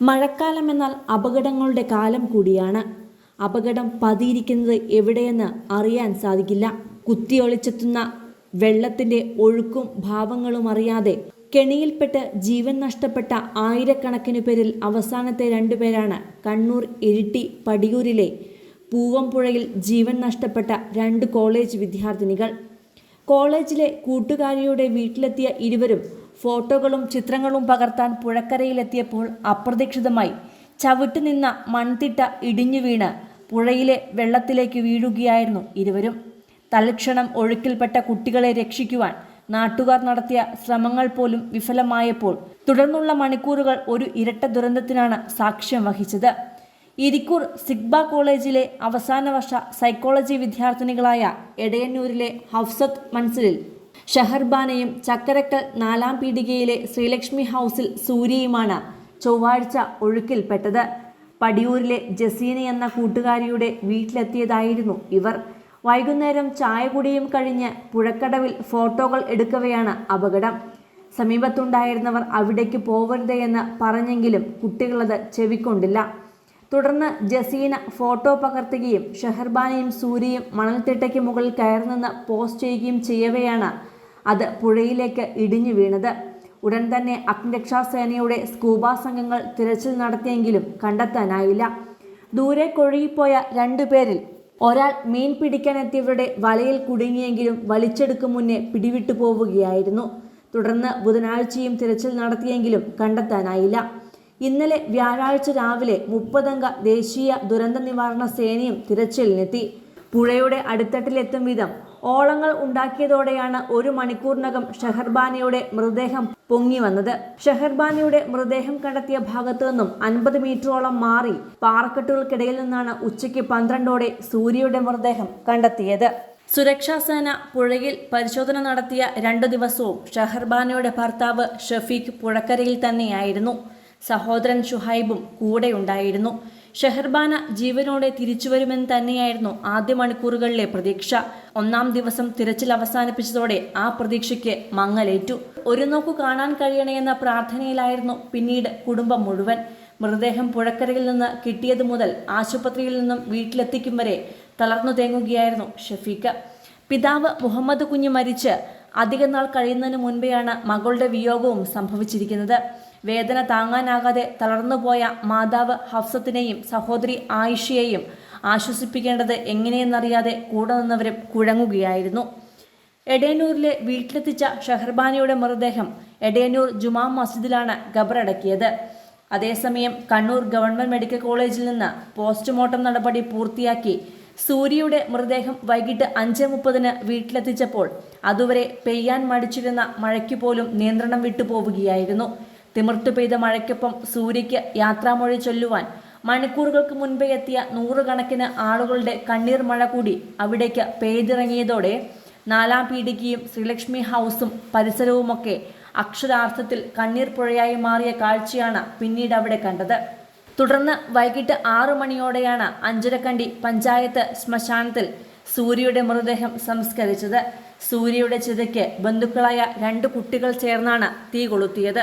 മഴക്കാലം എന്നാൽ അപകടങ്ങളുടെ കാലം കൂടിയാണ്. അപകടം പതിയിരിക്കുന്നത് എവിടെയെന്ന് അറിയാൻ സാധിക്കില്ല. കുത്തിയൊളിച്ചെത്തുന്ന വെള്ളത്തിന്റെ ഒഴുക്കും ഭാവങ്ങളും അറിയാതെ കെണിയിൽപ്പെട്ട് ജീവൻ നഷ്ടപ്പെട്ട ആയിരക്കണക്കിന് പേരിൽ അവസാനത്തെ രണ്ടുപേരാണ് കണ്ണൂർ ഇരിട്ടി പടിയൂരിലെ പൂവംപുഴയിൽ ജീവൻ നഷ്ടപ്പെട്ട രണ്ട് കോളേജ് വിദ്യാർത്ഥിനികൾ. കോളേജിലെ കൂട്ടുകാരിയുടെ വീട്ടിലെത്തിയ ഇരുവരും ഫോട്ടോകളും ചിത്രങ്ങളും പകർത്താൻ പുഴക്കരയിലെത്തിയപ്പോൾ അപ്രതീക്ഷിതമായി ചവിട്ടി നിന്ന മൺതിട്ട ഇടിഞ്ഞു വീണ് പുഴയിലെ വെള്ളത്തിലേക്ക് വീഴുകയായിരുന്നു ഇരുവരും. തൽക്ഷണം ഒഴുക്കിൽപ്പെട്ട കുട്ടികളെ രക്ഷിക്കുവാൻ നാട്ടുകാർ നടത്തിയ ശ്രമങ്ങൾ പോലും വിഫലമായപ്പോൾ തുടർന്നുള്ള മണിക്കൂറുകൾ ഒരു ഇരട്ട ദുരന്തത്തിനാണ് സാക്ഷ്യം വഹിച്ചത്. ഇരിക്കൂർ സിഗ്ബ കോളേജിലെ അവസാന വർഷ സൈക്കോളജി വിദ്യാർത്ഥിനികളായ എടയന്നൂരിലെ ഹഫ്സത്ത് മൻസിലിൽ ഷഹർബാനയും ചക്കരക്കൽ നാലാം പീടികയിലെ ശ്രീലക്ഷ്മി ഹൗസിൽ സൂര്യയുമാണ് ചൊവ്വാഴ്ച ഒഴുക്കിൽപ്പെട്ടത്. പടിയൂരിലെ ജസീന എന്ന കൂട്ടുകാരിയുടെ വീട്ടിലെത്തിയതായിരുന്നു ഇവർ. വൈകുന്നേരം ചായ കുടിയും കഴിഞ്ഞ് പുഴക്കടവിൽ ഫോട്ടോകൾ എടുക്കവെയാണ് അപകടം. സമീപത്തുണ്ടായിരുന്നവർ അവിടേക്ക് പോവരുത് എന്ന് പറഞ്ഞെങ്കിലും കുട്ടികളത് ചെവിക്കൊണ്ടില്ല. തുടർന്ന് ജസീന ഫോട്ടോ പകർത്തുകയും ഷെഹർബാനയും സൂര്യയും മണൽത്തിട്ടയ്ക്ക് മുകളിൽ കയറി നിന്ന് പോസ്റ്റ് ചെയ്യുകയും ചെയ്യവെയാണ്. അത് പുഴയിലേക്ക് ഇടിഞ്ഞു വീണത്. ഉടൻ തന്നെ അഗ്നിരക്ഷാസേനയുടെ സ്കൂബ സംഘങ്ങൾ തിരച്ചിൽ നടത്തിയെങ്കിലും കണ്ടെത്താനായില്ല. ദൂരെ കൊഴുകിപ്പോയ രണ്ടുപേരിൽ ഒരാൾ മീൻ പിടിക്കാനെത്തിയവരുടെ വലയിൽ കുടുങ്ങിയെങ്കിലും വലിച്ചെടുക്കും മുന്നേ പിടിവിട്ടു പോവുകയായിരുന്നു. തുടർന്ന് ബുധനാഴ്ചയും തിരച്ചിൽ നടത്തിയെങ്കിലും കണ്ടെത്താനായില്ല. ഇന്നലെ വ്യാഴാഴ്ച രാവിലെ മുപ്പതംഗ ദേശീയ ദുരന്ത നിവാരണ സേനയും തിരച്ചിലിനെത്തി. പുഴയുടെ അടിത്തട്ടിലെത്തും വിധം ഓളങ്ങൾ ഉണ്ടാക്കിയതോടെയാണ് ഒരു മണിക്കൂറിനകം ഷെഹർബാനിയുടെ മൃതദേഹം പൊങ്ങി വന്നത്. ഷെഹർബാനിയുടെ മൃതദേഹം കണ്ടെത്തിയ ഭാഗത്തു നിന്നും അൻപത് മീറ്ററോളം മാറി പാറക്കെട്ടുകൾക്കിടയിൽ നിന്നാണ് ഉച്ചയ്ക്ക് പന്ത്രണ്ടോടെ സൂര്യയുടെ മൃതദേഹം കണ്ടെത്തിയത്. സുരക്ഷാ സേന പുഴയിൽ പരിശോധന നടത്തിയ രണ്ടു ദിവസവും ഷെഹർബാനയുടെ ഭർത്താവ് ഷഫീഖ് പുഴക്കരയിൽ തന്നെയായിരുന്നു. സഹോദരൻ ഷുഹൈബും കൂടെയുണ്ടായിരുന്നു. ഷെഹർബാന ജീവനോടെ തിരിച്ചുവരുമെന്ന് തന്നെയായിരുന്നു ആദ്യ മണിക്കൂറുകളിലെ പ്രതീക്ഷ. ഒന്നാം ദിവസം തിരച്ചിൽ അവസാനിപ്പിച്ചതോടെ ആ പ്രതീക്ഷയ്ക്ക് മങ്ങലേറ്റു. ഒരു നോക്കു കാണാൻ കഴിയണമെന്ന പ്രാർത്ഥനയിലായിരുന്നു പിന്നീട് കുടുംബം മുഴുവൻ. മൃതദേഹം പുഴക്കരയിൽ നിന്ന് കിട്ടിയതു മുതൽ ആശുപത്രിയിൽ നിന്നും വീട്ടിലെത്തിക്കും വരെ തളർന്നു തേങ്ങുകയായിരുന്നു ഷഫീഖ്. പിതാവ് മുഹമ്മദ് കുഞ്ഞ് മരിച്ച് അധികനാൾ കഴിയുന്നതിന് മുൻപെയാണ് മകളുടെ വിയോഗവും സംഭവിച്ചിരിക്കുന്നത്. വേദന താങ്ങാനാകാതെ തളർന്നുപോയ മാതാവ് ഹഫ്സത്തിനെയും സഹോദരി ആയിഷയെയും ആശ്വസിപ്പിക്കേണ്ടത് എങ്ങനെയെന്നറിയാതെ കൂടെ നിന്നവരും കുഴങ്ങുകയായിരുന്നു. എടയന്നൂരിലെ വീട്ടിലെത്തിച്ച ഷെഹർബാനിയുടെ മൃതദേഹം എടയന്നൂർ ജുമാ മസ്ജിദിലാണ് ഖബറടക്കിയത്. അതേസമയം കണ്ണൂർ ഗവൺമെന്റ് മെഡിക്കൽ കോളേജിൽ നിന്ന് പോസ്റ്റ്മോർട്ടം നടപടി പൂർത്തിയാക്കി സൂര്യയുടെ മൃതദേഹം വൈകിട്ട് അഞ്ച് മുപ്പതിന് വീട്ടിലെത്തിച്ചപ്പോൾ അതുവരെ പെയ്യാൻ മടിച്ചിരുന്ന മഴയ്ക്ക് പോലും നിയന്ത്രണം വിട്ടുപോവുകയായിരുന്നു. തിമിർത്തു പെയ്ത മഴയ്ക്കൊപ്പം സൂര്യയ്ക്ക് യാത്രാമൊഴി ചൊല്ലുവാൻ മണിക്കൂറുകൾക്ക് മുൻപേ എത്തിയ നൂറുകണക്കിന് ആളുകളുടെ കണ്ണീർ മഴ കൂടി അവിടേക്ക് പെയ്തിറങ്ങിയതോടെ നാലാം പീടികയും ശ്രീലക്ഷ്മി ഹൗസും പരിസരവുമൊക്കെ അക്ഷരാർത്ഥത്തിൽ കണ്ണീർ പുഴയായി മാറിയ കാഴ്ചയാണ് പിന്നീട് അവിടെ കണ്ടത്. തുടർന്ന് വൈകിട്ട് ആറു മണിയോടെയാണ് അഞ്ചരക്കണ്ടി പഞ്ചായത്ത് ശ്മശാനത്തിൽ സൂര്യയുടെ മൃതദേഹം സംസ്കരിച്ചത്. സൂര്യയുടെ ചിതയ്ക്ക് ബന്ധുക്കളായ രണ്ട് കുട്ടികൾ ചേർന്നാണ് തീ കൊളുത്തിയത്.